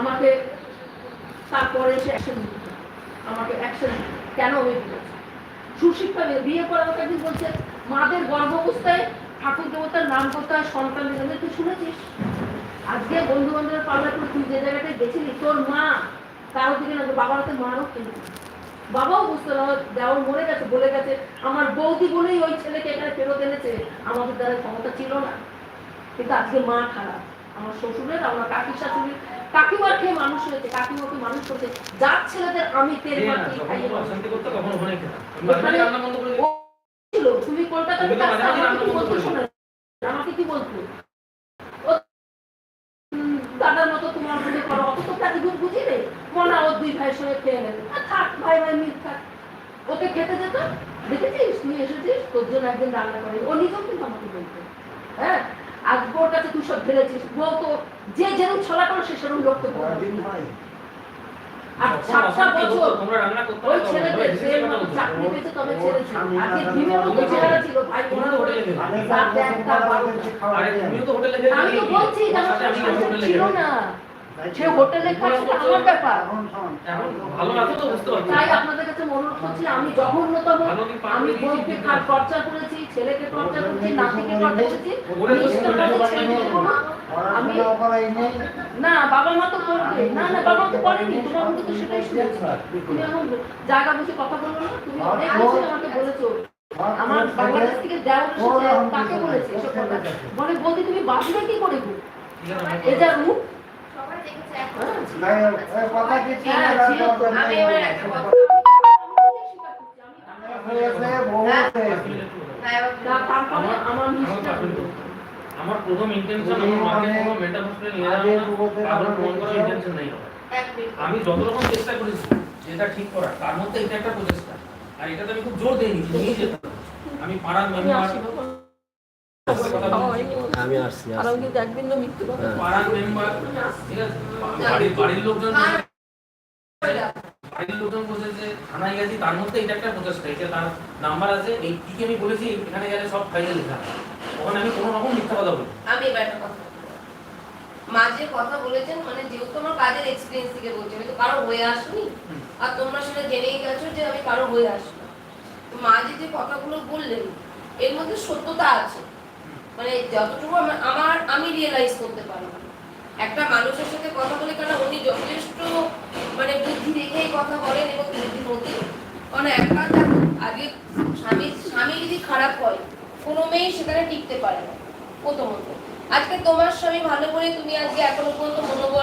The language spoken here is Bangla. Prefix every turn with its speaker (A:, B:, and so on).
A: আমাকে তারপরে সে অ্যাকশন আমাকে অ্যাকশন কেন আমি সুশিক্ষা বিয়ে করার একদিন বলছে? মাদের গর্ভ অবস্থায় ঠাকুর দেবতার নাম করতে হয় সন্তান তুই শুনেছিস? আজকে বন্ধু বান্ধবের পাল্লা করে তুই যে জায়গাটায় গেছিলি, তোর মা কারও দিকে না বাবার হাতে মারও কিন্তু বাবাও বুঝতে না দেওয়ার মরে গেছে, বলে গেছে, আমার বৌদি বলেই ওই ছেলেকে এখানে ফেরত এনেছে। আমাদের দ্বারা ক্ষমতা ছিল না। কিন্তু আজকে মা খারাপ। আমার শ্বশুরের আমার কাকি শাশুড়ি কাকিমার খেয়ে মানুষ হয়েছে কাকিমাকে মানুষ করছে। যার ছেলেদের আমি তেল মাটি খাইয়ে
B: করতো
A: ছিল তুমি কলকাতাতে
B: তুমি তো
A: থাকতে
B: মাঝে মাঝে
A: আমাকে কি বলতো দাদার মতো তোমার মনে করো অত তো দুধ বুঝি রে মনা ও দুই ভাইয়ের সঙ্গে খেয়ে নেবে। থাক ভাই ভাই মিল থাক। ওকে খেতে যেত? দেখেছিস? তুই এসেছিস? তোর জন্য একদিন রান্না করে ও নিজেও কিন্তু আমাকে বলতো। হ্যাঁ? ওর তুই সব ফেলেছিস বউ তো যে যেরকম ছলা করো সে সেরকম লোক তো আর সাতটা বছর।
B: তোমরা রান্না করতে
A: ওই ছেলেদের। চাকরি পেয়েছে তবে ছেড়েছে আজকে ভীমের মতো চেহারা ছিল ভাই আমি তো বলছি ছিল না। সে হোটেলে খাচ্ছে আমার ব্যাপার। তাই আপনাদের কাছে মনোরোধ করছি আমি জঘন্যতম আমি
B: আছে।
A: খরচা করেছি ছেলেকে খরচা করেছি নাতিকে খরচা করেছি
B: ওরে তো
A: নিশ্চিত
B: শুনে
A: ভাবে ছেড়ে দেবো না। আমি না বাবা মা তো করবে। না না বাবা তো করেনি তোমার মুখে তো সেটাই শুনেছি তুমি এখন জায়গা বসে কথা বলব না তুমি অনেক কিছু আমাকে বলেছ। আমার বাংলাদেশ থেকে দেওয়া তাকে বলেছে। বলে বলতে তুমি বাঁচবে কি করে?
B: ঠিক আছে, আমার
A: তো।
B: প্রথম ইন্টেনশন আমার মাকে কোনো মেন্টাল হসপিটালে নিয়ে যাওয়া না পাগল প্রমাণ করার ইন্টেনশন নেই। আমি যত রকম চেষ্টা করেছি যেটা ঠিক করার তার মধ্যে এটা একটা প্রচেষ্টা। আর এটাতে আমি খুব জোর দিইনি নিয়ে যেতাম আমি পাড়ার
A: আমি
C: আমি আসছি হ্যাঁ।
B: পাড়ার মেম্বার ঠিক আছে? বাড়ির বাড়ির লোকজন বাড়ির লোকজন বলছে থানায় গেছি তার মধ্যে এটা একটা প্রচেষ্টা এটা তার নাম্বার আছে। এই কি কি আমি বলেছি এখানে গেলে সব ফাইলে লেখা ওখানে আমি কোনো রকম মিথ্যা কথা বলি
D: আমি এবার একটা কথা বলব। কথা বলেছেন মানে যেহেতু আমার কাজের এক্সপিরিয়েন্স থেকে বলছি আমি তো কারও হয়ে আসিনি। আর তোমরা সেটা জেনেই গেছো যে আমি কারও হয়ে আসব তো মা যে যে কথাগুলো বললেন এর মধ্যে সত্যতা আছে। মানে যতটুকু আমার- আমি রিয়েলাইজ করতে পারব একটা মানুষের সাথে কথা বলে কেন উনি যথেষ্ট মানে বুদ্ধি রেখেই কথা বলেন এবং বুদ্ধিমতী কারণ একটা আগে স্বামী স্বামী যদি খারাপ হয়, কোনো মেয়েই সেখানে টিকতে পারে না। প্রথমত। আজকে তোমার স্বামী ভালো করে তুমি আজকে এখনও পর্যন্ত মনোবল